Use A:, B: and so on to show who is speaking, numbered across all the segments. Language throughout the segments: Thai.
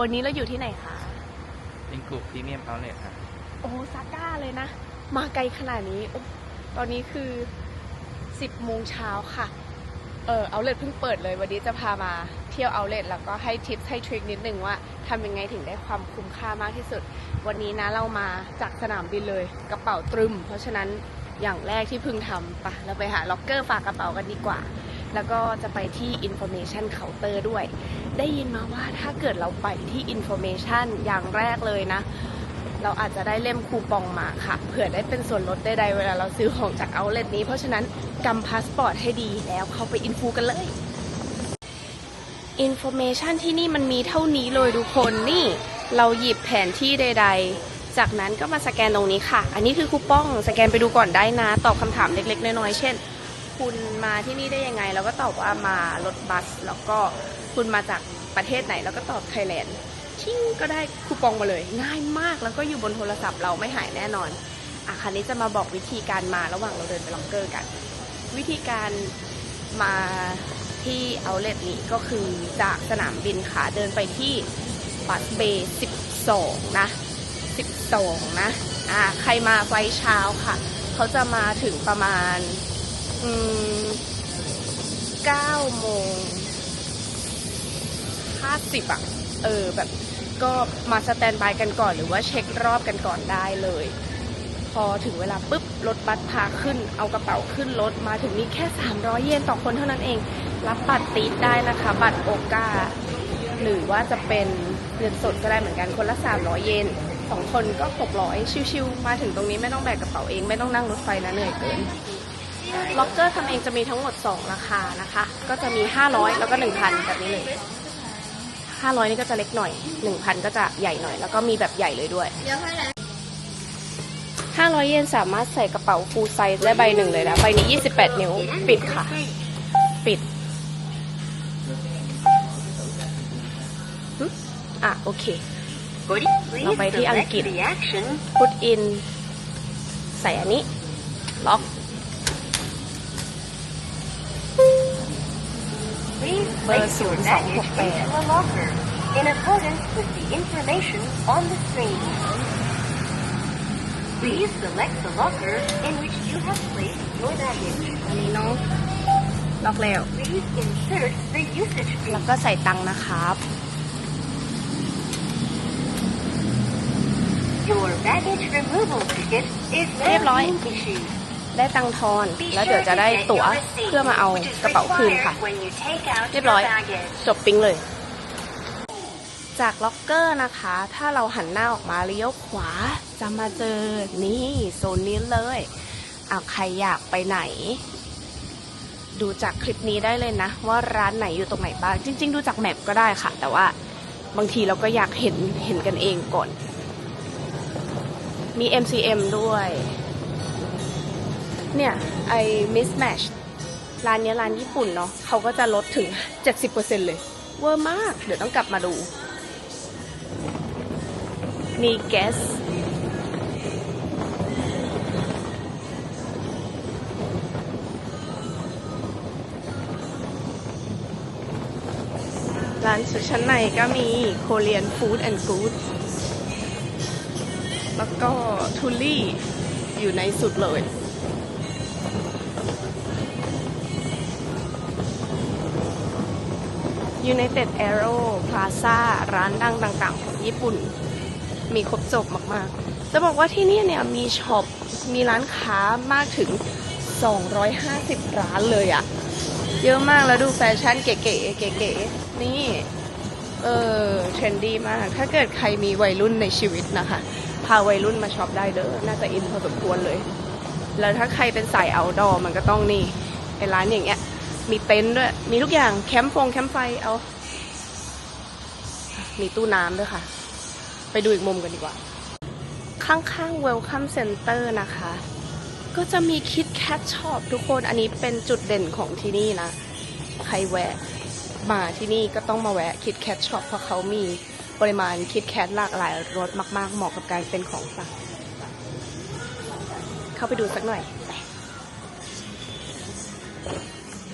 A: วันนี้เราอยู่ที่ไหนคะ
B: เป็นกลุ่มพรีเมียมเอาเลทครับ
A: โอ้ซาก้าเลยนะ มาไกลขนาดนี้โอ้ตอนนี้คือ 10โมงเช้าค่ะ เออเอาเลทเพิ่งเปิดเลย วันนี้จะพามาเที่ยวเอาเลทแล้วก็ให้ทิปให้ทริคนิดนึงว่าทำยังไงถึงได้ความคุ้มค่ามากที่สุด วันนี้นะเรามาจากสนามบินเลยกระเป๋าตรึม เพราะฉะนั้นอย่างแรกที่พึงทำปะเราไปหาล็อกเกอร์ฝากกระเป๋ากันดีกว่า แล้วก็จะไปที่ information counter ด้วย ได้ยินมาว่าถ้าเกิดเราไปที่ information อย่างแรกเลยนะ เราอาจจะได้เล่มคูปองมาค่ะ เผื่อได้เป็นส่วนลดใดๆเวลาเราซื้อของจากเอาเล t นี้ เพราะฉะนั้นกำพาสปอร์ตให้ดีแล้วเข้าไปอินฟูกันเลยอินโฟเมชันที่นี่มันมีเท่านี้เลยทุกคนนี่เราหยิบแผนที่ใด ๆ จากนั้นก็มาสแกนตรงนี้ค่ะ อันนี้คือคูปองสแกนไปดูก่อนได้นะ ตอบคำถามเล็กๆ น้อยๆ เช่น คุณมาที่นี่ได้ยังไง เราก็ตอบว่ามารถบัส แล้วก็คุณมาจากประเทศไหน แล้วก็ตอบไทยแลนด์ชิ่งก็ได้คูปองมาเลย ง่ายมากแล้วก็อยู่บนโทรศัพท์เราไม่หายแน่นอนอะคันนี้จะมาบอกวิธีการมาระหว่างเราเดินไปล็อกเกอร์กัน วิธีการมาที่เอาเล t นี้ก็คือจากสนามบินค่ะเดินไปที่บัสเบย์12 นะ 12 นะอะใครมาไฟเช้าค่ะ เขาจะมาถึงประมาณ อืม9โมง50อะ เออแบบก็มาสแตนบายกันก่อนหรือว่าเช็ครอบกันก่อนได้เลย พอถึงเวลาปุ๊บรถบัสพาขึ้น เอากระเป๋าขึ้นรถมาถึงนี่แค่ 300 เยนต่อคนเท่านั้นเอง รับบัตรตีดได้นะคะ บัตรโอกาหรือว่าจะเป็นเงินสดก็ได้เหมือนกันคนละ 300 เยนสองคนก็ 600 ชิวๆมาถึงตรงนี้ไม่ต้องแบกกระเป๋าเองไม่ต้องนั่งรถไฟนะเหนื่อยเกิน ล็อกเกอร์ทำเองจะมีทั้งหมด 2 ราคานะคะ ก็จะมี 500 แล้วก็ 1,000 แบบนี้เลย 500 นี่ก็จะเล็กหน่อย 1,000 ก็จะใหญ่หน่อย แล้วก็มีแบบใหญ่เลยด้วย 500 เยนสามารถใส่กระเป๋าฟูลไซส์ได้ใบหนึ่งเลยนะ ใบนี้ 28 นิ้ว ปิดค่ะ ปิดอะ โอเค เราไปที่อังกฤษ put in ใส่อันนี้ ล็อก
C: place your
A: it's
C: baggage
A: not bad.
C: into a locker in accordance with the information on the screen. Please select the locker in which you have placed your baggage.
A: อันนี้เนาะล็อกแล้ว
C: Please insert the usage
A: แล้ว
C: fee.
A: ก็ใส่ตังค์นะครับ
C: Your baggage removal ticket is
A: เรียบร้อย
C: now being issued.
A: ได้ตังทอน แล้วเดี๋ยวจะได้ตั๋วเพื่อมาเอากระเป๋าคืนค่ะ เรียบร้อย จบปิ้งเลย จากล็อกเกอร์นะคะ ถ้าเราหันหน้าออกมาเลี้ยวขวา จะมาเจอนี่โซนนี้เลยเอาใครอยากไปไหน ดูจากคลิปนี้ได้เลยนะ ว่าร้านไหนอยู่ตรงไหนบ้าง จริง ๆ ดูจากแมปก็ได้ค่ะ แต่ว่าบางทีเราก็อยากเห็นเห็นกันเองก่อน มี MCM ด้วย เนี่ย ไอ้ mismatch ร้านนี้ร้านญี่ปุ่นเนาะเขาก็จะลดถึง 70%เลย เวอร์มาก เดี๋ยวต้องกลับมาดู มี guess ร้านชุดชั้นในก็มี Korean Food and Good แล้วก็ทูลี่อยู่ในสุดเลย United Aero Plaza ร้านดังต่างๆของญี่ปุ่น มีครบจบมากๆ จะบอกว่าที่นี่เนี่ยมีช็อป มีร้านค้ามากถึง 250 ร้านเลยอะเยอะมากแล้วดูแฟชั่นเก๋ๆเก๋ๆนี่ เออเทรนดี้มาก ถ้าเกิดใครมีวัยรุ่นในชีวิตนะคะ พาวัยรุ่นมาช็อปได้เด้อน่าจะอินพอสมควรเลย แล้วถ้าใครเป็นสายเอาดอมันก็ต้องนี่ไอร้านอย่างเงี้ย มีเต็นท์ด้วย มีทุกอย่างแคมป์ฟงแคมป์ไฟเอา มีตู้น้ำด้วยค่ะ ไปดูอีกมุมกันดีกว่า ข้างๆ Welcome Center นะคะ ก็จะมีคิดแคทช็อปทุกคนอันนี้เป็นจุดเด่นของที่นี่นะ ใครแวะมาที่นี่ก็ต้องมาแวะคิดแคทช็อปเพราะเขามีปริมาณคิดแคทหลากหลายรสมากๆ เหมาะกับการเป็นของฝากเข้าไปดูสักหน่อยไป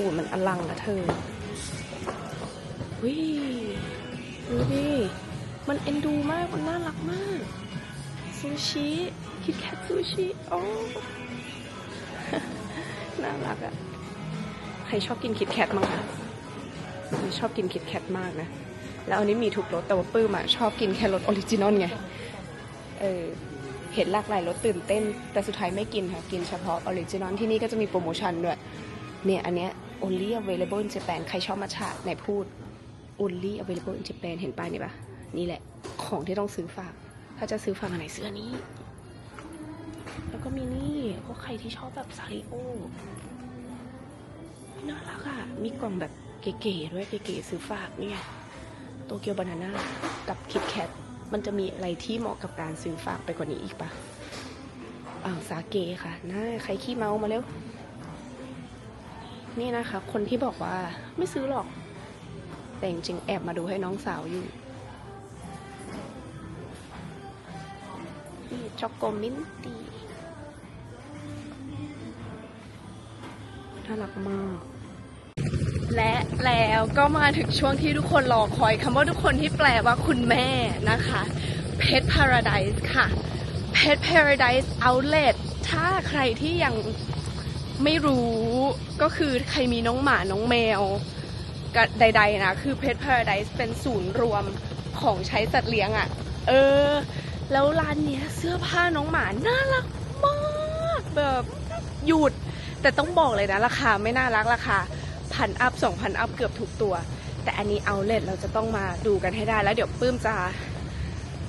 A: โอ้มันอลังนะเธอวิดูดิมันเอ็นดูมาก มันน่ารักมาก ซูชิ คิดแคทซูชิโอ้น่ารักอะใครชอบกินคิดแคทมั้งคะชอบกินคิดแคทมากนะ แล้วอันนี้มีทุกรสแต่ว่าปื้มอะชอบกินแค่รสออริจินอลไง เออเห็นหลากหลายรสตื่นเต้น แต่สุดท้ายไม่กินค่ะ กินเฉพาะออริจินอลที่นี่ก็จะมีโปรโมชั่นด้วย เนี่ย อันเนี้ย only available in Japan ใครชอบมัทฉะไหนพูด only available in Japan เห็นป้ายนี่ปะนี่แหละ ของที่ต้องซื้อฝาก ถ้าจะซื้อฝากอันไหนซื้อนี้ แล้วก็มีนี่พวกใครที่ชอบแบบซาริโอน่ารักอะมีกล่องแบบเก๋ๆด้วยเก๋ๆซื้อฝากเนี่ยโตเกียวบานาน่ากับคิดแคทมันจะมีอะไรที่เหมาะกับการซื้อฝากไปกว่านี้อีกปะอ้าวสาเกค่ะน่าใครขี้เมามาเร็ว นี่นะคะ คนที่บอกว่าไม่ซื้อหรอก แต่จริงๆแอบมาดูให้น้องสาวอยู่นี่ช็อกโกมินตีน่ารักมาก และแล้วก็มาถึงช่วงที่ทุกคนรอคอยคำว่าทุกคนที่แปลว่าคุณแม่นะคะ Pet Paradise ค่ะ Pet Paradise Outlet ถ้าใครที่ยัง ไม่รู้ก็คือใครมีน้องหมาน้องแมวก็ใด ๆ นะ คือ Pet Paradise เป็นศูนย์รวมของใช้สัตว์เลี้ยงอะ่ะ เออ แล้วร้านเนี้ยเสื้อผ้าน้องหมาน่ารักมากแบบหยุด แต่ต้องบอกเลยนะ ราคาไม่น่ารักราคาพันอัพสองพันอัพเกือบทุกตัว แต่อันนี้เอาเลทเราจะต้องมาดูกันให้ได้แล้วเดี๋ยวปื้มจะ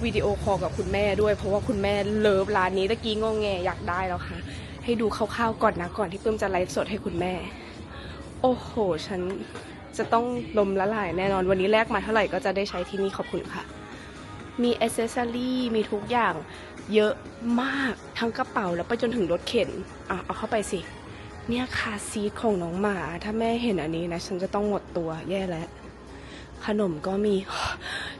A: วิดีโอคอลกับคุณแม่ด้วย เพราะว่าคุณแม่เลิฟร้านนี้ตะกี้งงแงอยากได้แล้วค่ะ ให้ดูคร่าวๆก่อนนะก่อนที่ปื้มจะไลฟ์สดให้คุณแม่ โอ้โห ฉันจะต้องลมละลายแน่นอนวันนี้แลกมาเท่าไหร่ก็จะได้ใช้ที่นี่ขอบคุณค่ะ มีอ c เซสซอรี่มีทุกอย่างเยอะมากทั้งกระเป๋าแล้วไปจนถึงรถเข็นอะเอาเข้าไปสิ เนี่ยคาซีทของน้องหมา ถ้าแม่เห็นอันนี้นะ ฉันจะต้องหมดตัวแย่แล้ว ขนมก็มี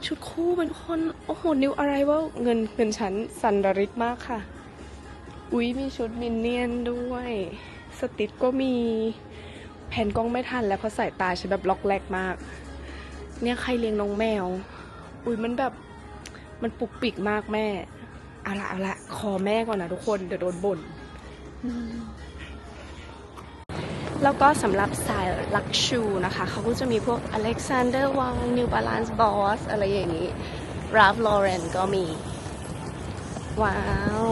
A: ชุดคู่เป็นคน โอ้โห นิวอะไรว่าเงินเงินฉันสันดาริกมากค่ะ อุ๊ย มีชุดมินเนี่ยนด้วย สติทก็มีแผ่นกล้องไม่ทันแล้วเพราะสายตาฉันแบบล็อกแรกมาก เนี่ยใครเลี้ยงน้องแมว อุ๊ย มันแบบมันปุกปิกมากแม่ เอาละเอาละขอแม่ก่อนนะทุกคน เดี๋ยวโดนบ่นแล้วก็สำหรับสายลักชูนะคะ เขาก็จะมีพวก Alexander Wang New Balance Boss อะไรอย่างนี้ Ralph Lauren ก็มี ว้าว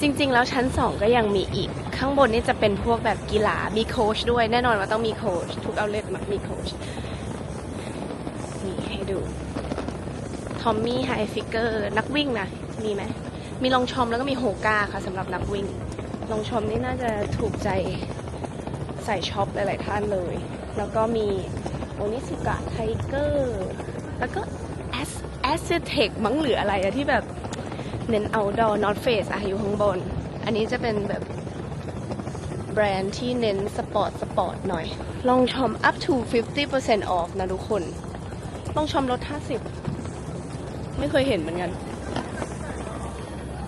A: จริง ๆ แล้วชั้น 2 ก็ยังมีอีก ข้างบนนี่จะเป็นพวกแบบกีฬามีโค้ชด้วยแน่นอนว่าต้องมีโค้ชทุกเอาเลทมีโค้ชนี่ให้ดูทอมมี่ไฮฟิกเกอร์นักวิ่งนะมีไหมมีลองชอมแล้วก็มีโฮกาค่ะสำหรับนักวิ่ง ลองชอมนี่น่าจะถูกใจใส่ช็อปหลาย ๆ ท่านเลย แล้วก็มีโอนิสุกะไทเกอร์แล้วก็แอสแอสเทคมั้งหรืออะไรอะที่แบบ เน้น outdoor not face อะอยู่ข้างบน อันนี้จะเป็นแบบแบรนด์ที่เน้นสปอร์ตสปอร์ตหน่อย ลองชอม up to 50% off นะทุกคน ลองชอมลด 50 ไม่เคยเห็นเหมือนกัน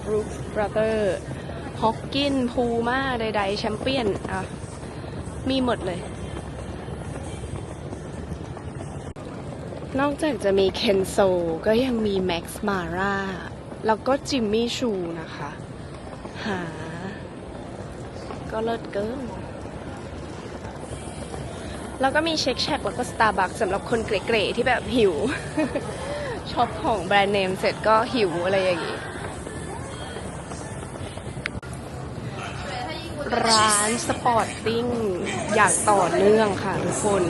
A: Brooks Brother ฮอกกินพูม่าใดๆ แชมเปี้ยน อะ มีหมดเลย นอกจากจะมีเคนโซก็ยังมีแม็กซ์มาร่า แล้วก็จิมมี่ชูนะคะ หา ก็เลิศเกิน แล้วก็มีเช็คแชกแล้วก็สตาร์บัคสำหรับคนเกรๆที่แบบหิว ช็อปของแบรนด์เนมเสร็จก็หิวอะไรอย่างงี้ ร้านสปอร์ตติ้งอย่างต่อเนื่องค่ะทุกคน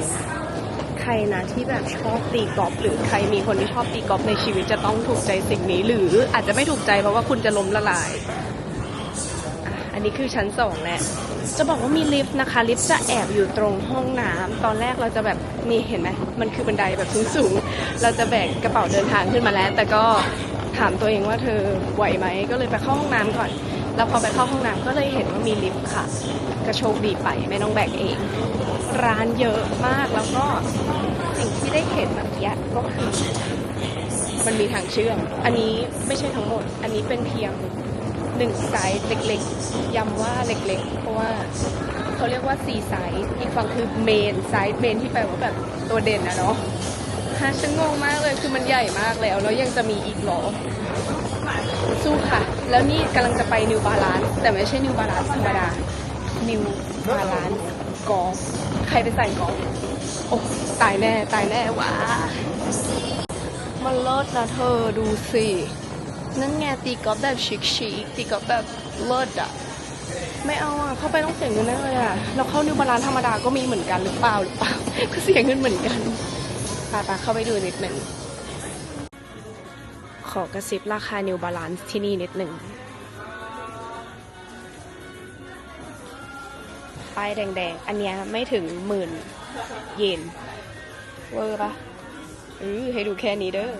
A: ใครนะที่แบบชอบตีกอล์ฟหรือใครมีคนที่ชอบตีกอล์ฟในชีวิตจะต้องถูกใจสิ่งนี้ หรืออาจจะไม่ถูกใจเพราะว่าคุณจะล้มละลาย อันนี้คือชั้นสองแหละจะบอกว่ามีลิฟต์นะคะ ลิฟต์จะแอบอยู่ตรงห้องน้ำตอนแรกเราจะแบบนี่เห็นไหมมันคือบันไดแบบสูงๆเราจะแบกกระเป๋าเดินทางขึ้นมาแล้ว แต่ก็ถามตัวเองว่าเธอไหวไหมก็เลยไปเข้าห้องน้ำก่อน แล้วพอไปเข้าห้องน้ำก็เลยเห็นว่ามีลิฟต์ค่ะ ก็โชคดีไปไม่ต้องแบกเอง ร้านเยอะมากแล้วก็สิ่งที่ได้เห็นแบบเนี้ก็คือมันมีทางเชื่อม อันนี้ไม่ใช่ทั้งหมด อันนี้เป็นเพียงหนึ่งไซส์เล็กๆย้ำว่าเล็กๆ เพราะว่าเขาเรียกว่า C ไซส์อีกฝั่งคือเมนไซส์เมนที่แปลว่าแบบตัวเด่นนะเนาะฮะฉันงงมากเลยคือมันใหญ่มากแล้วแล้วยังจะมีอีกหรอ สู้ค่ะ แล้วนี่กำลังจะไปนิวบาลานแต่ไม่ใช่นิวบาลานธรรมดานิวบาลานกอล์ฟใครไปใส่กอล์ฟโอ้ตายแน่ตายแน่ว้ามันเลิศนะเธอดูสิ นั่นไงตีกอล์ฟแบบชิคชิคตีกอล์ฟแบบเลิศอะไม่เอาอะเข้าไปต้องเสียเงินแน่เลยอะเราเข้านิวบาลานธรรมดาก็มีเหมือนกันหรือเปล่าหรือเปล่า ก็เสียเงินเหมือนกันปาปาเข้าไปดูนิดหนึ่ง ขอกระซิบราคา New Balance ที่นี่นิดหนึ่ง ป้ายแดงๆ อันเนี้ยไม่ถึงหมื่นเยน เวอร์ปะอือให้ดูแค่นี้เด้อ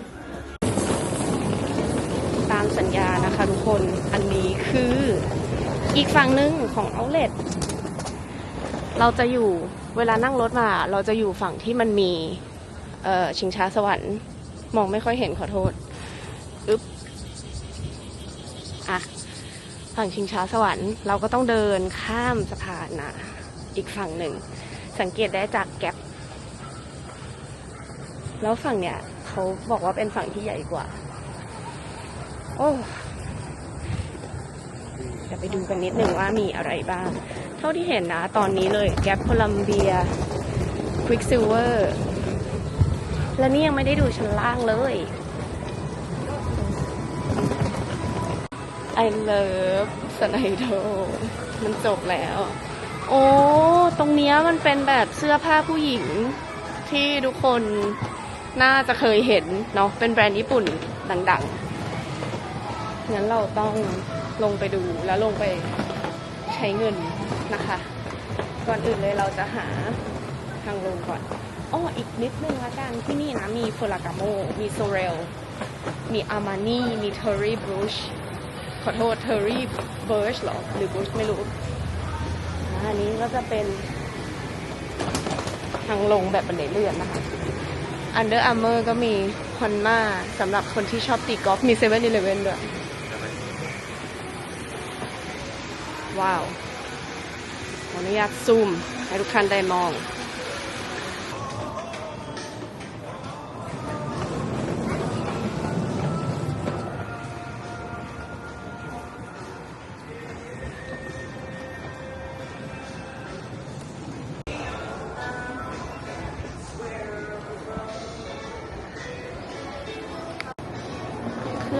A: ตามสัญญานะคะทุกคน อันนี้คืออีกฝั่งหนึ่งของ Outlet เราจะอยู่เวลานั่งรถมา เราจะอยู่ฝั่งที่มันมีชิงช้าสวรรค์ มองไม่ค่อยเห็นขอโทษ อึ๊บ อะ ฝั่งชิงช้าสวรรค์เราก็ต้องเดินข้ามสะพานนะอีกฝั่งหนึ่ง สังเกตได้จากแก๊ปแล้วฝั่งเนี้ยเขาบอกว่าเป็นฝั่งที่ใหญ่กว่า โอ้เดี๋ยวไปดูกันนิดหนึ่งว่ามีอะไรบ้าง เท่าที่เห็นนะตอนนี้เลยแก๊ปโคลัมเบียควิกซิลเวอร์และนี่ยังไม่ได้ดูชั้นล่างเลย I love สไนโดมันจบแล้ว โอ้ ตรงเนี้ยมันเป็นแบบเสื้อผ้าผู้หญิง ที่ทุกคนน่าจะเคยเห็นเนาะ เป็นแบรนด์ญี่ปุ่นดังๆ งั้นเราต้องลงไปดูแล้วลงไปใช้เงินนะคะ ก่อนอื่นเลยเราจะหาทางลงก่อนอ้ออีกนิดนึงละกันที่นี่นะ มีฟลากาโม มีโซเรล มีอามานี่ มีเทอร์รี่บรูช ขอโทษเทอร์รี่เบิร์ชหรอ หรือบูชไม่รู้ อันนี้ก็จะเป็น ทางลงแบบบันไดเลื่อนนะคะ Under Armour ก็มีฮอนมาสำหรับคนที่ชอบตีกอล์ฟมี7 e เ e ่ e อด้วย ว้าวขออนุญาตซูม ให้ทุกท่านได้มอง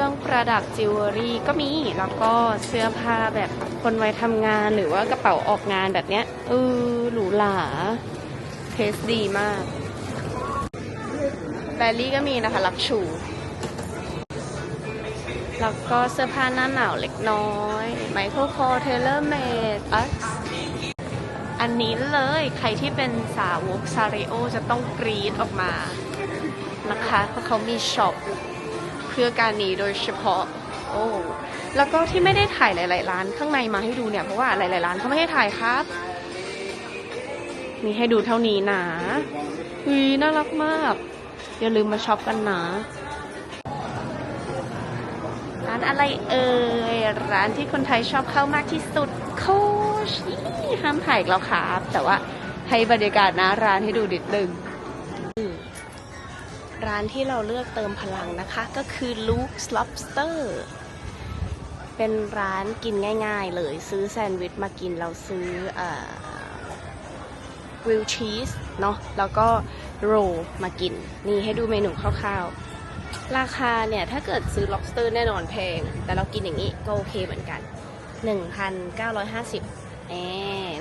A: รื่องประดับจิวเวลรี่ก็มี แล้วก็เสื้อผ้าแบบคนไว้ทำงานหรือว่ากระเป๋าออกงานแบบเนี้ยเออหรูหราเทสดีมากแบลลี่ก็มีนะคะ ลักชู แล้วก็เสื้อผ้าหน้าหนาวเล็กน้อยไมเคิลคอเทเลอร์เมดอัสอันนี้เลยใครที่เป็นสาวกซาริโอจะต้องกรีดออกมานะคะ เพราะเขามีช็อป เพื่อการนี้โดยเฉพาะ โอ้แล้วก็ที่ไม่ได้ถ่ายหลาย ๆ ร้านข้างในมาให้ดูเนี่ยเพราะว่าหลาย ๆ ร้านเขาไม่ให้ถ่ายครับมีให้ดูเท่านี้นะหุยน่ารักมาก อย่าลืมมาช็อปกันนะร้านอะไรเอ่ยร้านที่คนไทยชอบเข้ามากที่สุดโคชห้ามถ่ายอีกแล้วครับ แต่ว่าให้บรรยากาศนะร้านให้ดูดิดนึง ร้านที่เราเลือกเติมพลังนะคะก็คือ Luke's Lobster เป็นร้านกินง่ายๆเลยซื้อแซนด์วิชมากินเราซื้อวิลชีสเนาะแล้วก็โรมากิน นี่ให้ดูเมนูคร่าวๆ ราคาเนี่ย ถ้าเกิดซื้อ lobster แน่นอนแพง แต่เรากินอย่างนี้ก็โอเคเหมือนกัน 1,950แอ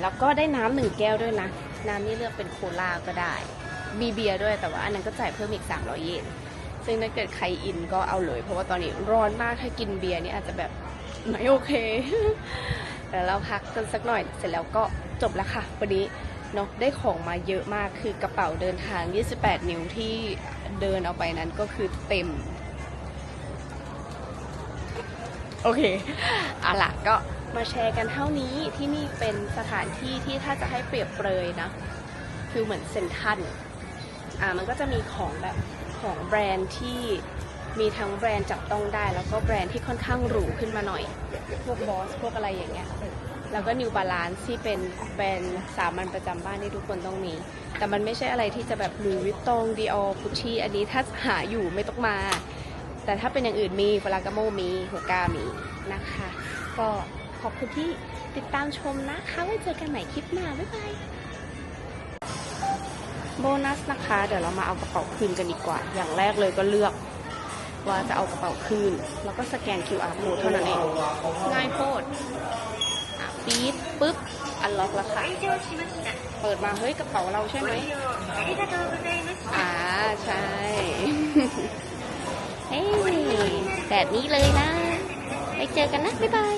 A: แล้วก็ได้น้ำหนึ่งแก้วด้วยนะ น้ำนี่เลือกเป็นโคลาก็ได้ มีเบียร์ด้วยแต่ว่าอันนั้นก็จ่ายเพิ่มอีก 300 เยน ซึ่งถ้าเกิดใครอินก็เอาเลย เพราะว่าตอนนี้ร้อนมากถ้ากินเบียร์นี่อาจจะแบบไม่โอเคแต่เราพักกันสักหน่อยเสร็จแล้วก็จบแล้วค่ะวันนี้เนาะได้ของมาเยอะมากคือกระเป๋าเดินทาง 28 นิ้วที่เดินเอาไปนั้นก็คือเต็ม โอเคเอาล่ะก็มาแชร์กันเท่านี้ที่นี่เป็นสถานที่ที่ถ้าจะให้เปรียบเปรยนะ คือเหมือนเซนทรัน อ่ามันก็จะมีของแบบของแบรนด์ที่มีทั้งแบรนด์จับต้องได้ แล้วก็แบรนด์ที่ค่อนข้างหรูขึ้นมาหน่อย พวกบอสพวกอะไรอย่างเงี้ยแล้วก็นิวบาลานซ์ที่เป็นแบรนด์สามัญประจำบ้านที่ทุกคนต้องมี แต่มันไม่ใช่อะไรที่จะแบบหลุยวิตตองดีออกุชชี่อันนี้ถ้าหาอยู่ไม่ต้องมา แต่ถ้าเป็นอย่างอื่นมีฟลากาโมมีฮูกามีนะคะ ก็ขอบคุณที่ติดตามชมนะคะไว้เจอกันใหม่คลิปหน้า บ๊ายบาย โบนัสนะคะ เดี๋ยวเรามาเอากระเป๋าคืนกันดีกว่า อย่างแรกเลยก็เลือกว่าจะเอากระเป๋าคืน แล้วก็สแกน QR code เท่านั้นเอง ง่ายโพดปี๊ดปึ๊บ อันล็อกแล้วค่ะ เปิดมา เฮ้ย กระเป๋าเราใช่ไหมอ่า ใช่ เฮ้ยแบบนี้เลยนะ ไปเจอกันนะ บ๊ายบาย